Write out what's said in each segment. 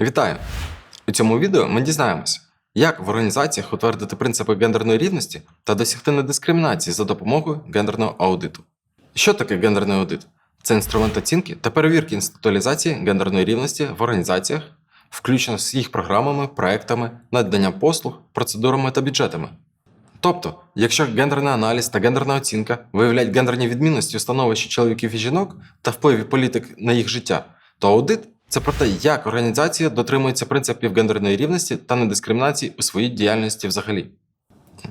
Вітаю! У цьому відео ми дізнаємося, як в організаціях утвердити принципи гендерної рівності та досягти недискримінації за допомогою гендерного аудиту. Що таке гендерний аудит? Це інструмент оцінки та перевірки інституалізації гендерної рівності в організаціях, включно з їх програмами, проектами, наданням послуг, процедурами та бюджетами. Тобто, якщо гендерний аналіз та гендерна оцінка виявляють гендерні відмінності у становищі чоловіків і жінок та впливі політик на їх життя, то аудит це про те, як організація дотримується принципів гендерної рівності та недискримінації у своїй діяльності взагалі.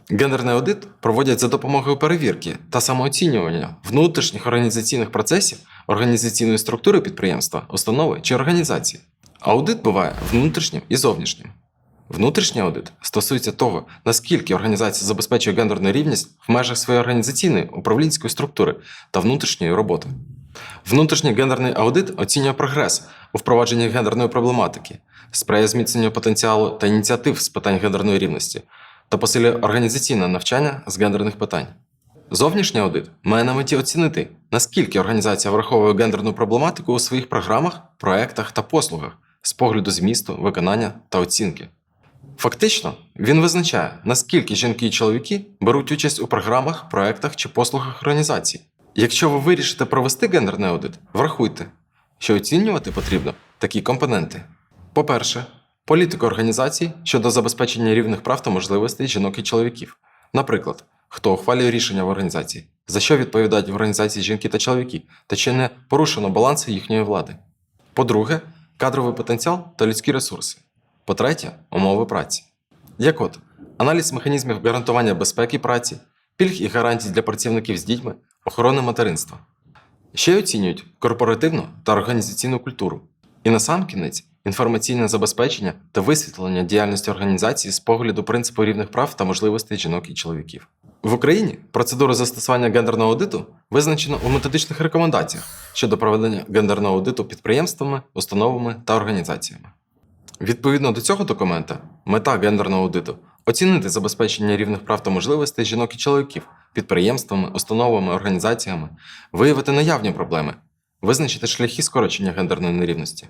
Гендерний аудит проводять за допомогою перевірки та самооцінювання внутрішніх організаційних процесів, організаційної структури підприємства, установи чи організації. Аудит буває внутрішнім і зовнішнім. Внутрішній аудит стосується того, наскільки організація забезпечує гендерну рівність в межах своєї організаційної управлінської структури та внутрішньої роботи. Внутрішній гендерний аудит оцінює прогрес у впровадженні гендерної проблематики, сприяє зміцненню потенціалу та ініціатив з питань гендерної рівності та посилює організаційне навчання з гендерних питань. Зовнішній аудит має на меті оцінити, наскільки організація враховує гендерну проблематику у своїх програмах, проектах та послугах з погляду змісту, виконання та оцінки. Фактично, він визначає, наскільки жінки і чоловіки беруть участь у програмах, проектах чи послугах організації. Якщо ви вирішите провести гендерний аудит, врахуйте, що оцінювати потрібно такі компоненти. По-перше, політику організації щодо забезпечення рівних прав та можливостей жінок і чоловіків. Наприклад, хто ухвалює рішення в організації, за що відповідають в організації жінки та чоловіки, та чи не порушено баланси їхньої влади. По-друге, кадровий потенціал та людські ресурси. По-третє, умови праці. Як от аналіз механізмів гарантування безпеки праці, пільг і гарантій для працівників з дітьми, охорони материнства. Ще оцінюють корпоративну та організаційну культуру. І насамкінець інформаційне забезпечення та висвітлення діяльності організації з погляду принципу рівних прав та можливостей жінок і чоловіків. В Україні процедура застосування гендерного аудиту визначена у методичних рекомендаціях щодо проведення гендерного аудиту підприємствами, установами та організаціями. Відповідно до цього документа, мета гендерного аудиту оцінити забезпечення рівних прав та можливостей жінок і чоловіків підприємствами, установами, організаціями, виявити наявні проблеми, визначити шляхи скорочення гендерної нерівності.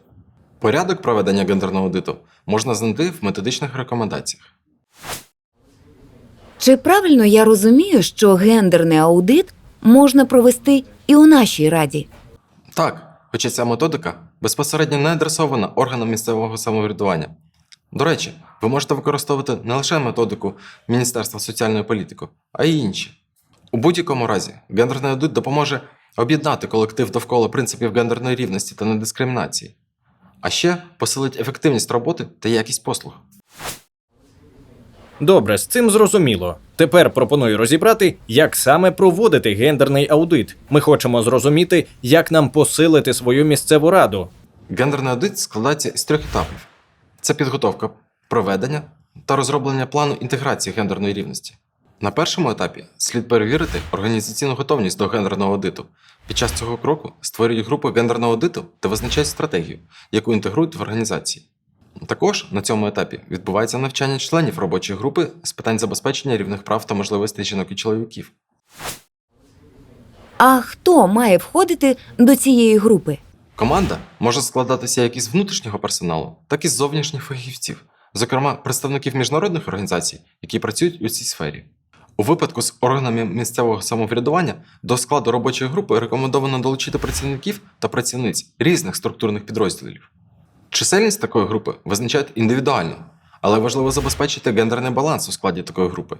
Порядок проведення гендерного аудиту можна знайти в методичних рекомендаціях. Чи правильно я розумію, що гендерний аудит можна провести і у нашій раді? Так, хоча ця методика безпосередньо не адресована органам місцевого самоврядування. До речі, ви можете використовувати не лише методику Міністерства соціальної політики, а й інші. У будь-якому разі, гендерний аудит допоможе об'єднати колектив довкола принципів гендерної рівності та недискримінації, а ще посилить ефективність роботи та якість послуг. Добре, з цим зрозуміло. Тепер пропоную розібрати, як саме проводити гендерний аудит. Ми хочемо зрозуміти, як нам посилити свою місцеву раду. Гендерний аудит складається із трьох етапів: це підготовка, проведення та розроблення плану інтеграції гендерної рівності. На першому етапі слід перевірити організаційну готовність до гендерного аудиту. Під час цього кроку створюють групи гендерного аудиту та визначають стратегію, яку інтегрують в організації. Також на цьому етапі відбувається навчання членів робочої групи з питань забезпечення рівних прав та можливостей жінок і чоловіків. А хто має входити до цієї групи? Команда може складатися як із внутрішнього персоналу, так і з зовнішніх фахівців, зокрема представників міжнародних організацій, які працюють у цій сфері. У випадку з органами місцевого самоврядування до складу робочої групи рекомендовано долучити працівників та працівниць різних структурних підрозділів. Чисельність такої групи визначають індивідуально, але важливо забезпечити гендерний баланс у складі такої групи,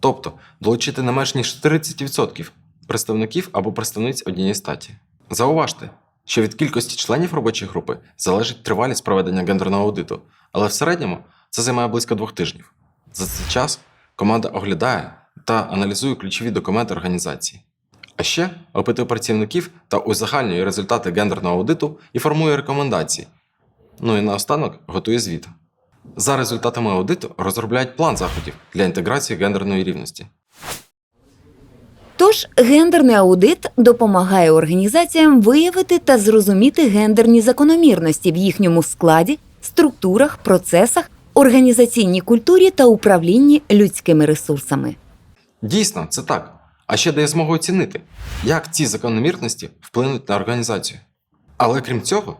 тобто долучити не менш ніж 30% представників або представниць однієї статі. Зауважте, що від кількості членів робочої групи залежить тривалість проведення гендерного аудиту, але в середньому це займає близько двох тижнів. За цей час команда оглядає та аналізує ключові документи організації. А ще опитує працівників та узагальнює результати гендерного аудиту і формує рекомендації. Ну і наостанок готує звіт. За результатами аудиту розробляють план заходів для інтеграції гендерної рівності. Тож гендерний аудит допомагає організаціям виявити та зрозуміти гендерні закономірності в їхньому складі, структурах, процесах, організаційній культурі та управлінні людськими ресурсами. Дійсно, це так. А ще дає змогу оцінити, як ці закономірності вплинуть на організацію. Але крім цього,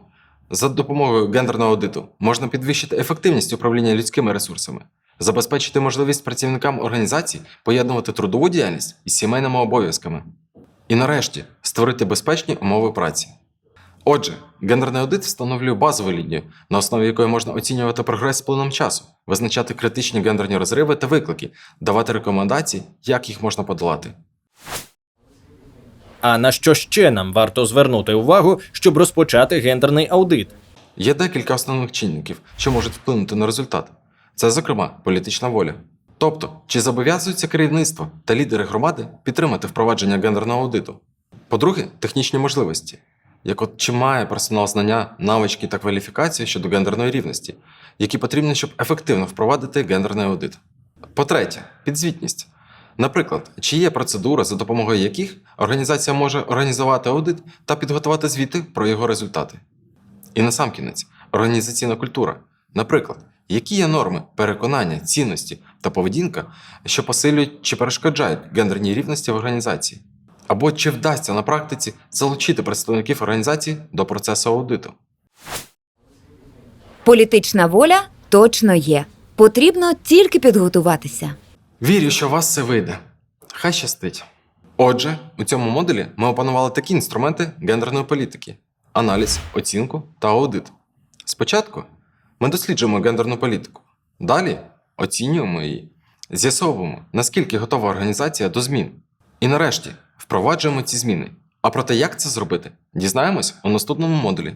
За допомогою гендерного аудиту можна підвищити ефективність управління людськими ресурсами, забезпечити можливість працівникам організацій поєднувати трудову діяльність із сімейними обов'язками. І нарешті створити безпечні умови праці. Отже, гендерний аудит встановлює базову лінію, на основі якої можна оцінювати прогрес з плином часу, визначати критичні гендерні розриви та виклики, давати рекомендації, як їх можна подолати. А на що ще нам варто звернути увагу, щоб розпочати гендерний аудит? Є декілька основних чинників, що можуть вплинути на результат. Це, зокрема, політична воля. Тобто, чи зобов'язується керівництво та лідери громади підтримати впровадження гендерного аудиту. По-друге, технічні можливості, як от чи має персонал знання, навички та кваліфікації щодо гендерної рівності, які потрібні, щоб ефективно впровадити гендерний аудит. По-третє, підзвітність. Наприклад, чи є процедури, за допомогою яких організація може організувати аудит та підготувати звіти про його результати. І насамкінець, організаційна культура. Наприклад, які є норми, переконання, цінності та поведінка, що посилюють чи перешкоджають гендерній рівності в організації? Або чи вдасться на практиці залучити представників організації до процесу аудиту? Політична воля точно є. Потрібно тільки підготуватися. Вірю, що у вас це вийде. Хай щастить. Отже, у цьому модулі ми опанували такі інструменти гендерної політики: аналіз, оцінку та аудит. Спочатку ми досліджуємо гендерну політику. Далі оцінюємо її, з'ясовуємо, наскільки готова організація до змін. І нарешті впроваджуємо ці зміни. А про те, як це зробити, дізнаємось у наступному модулі.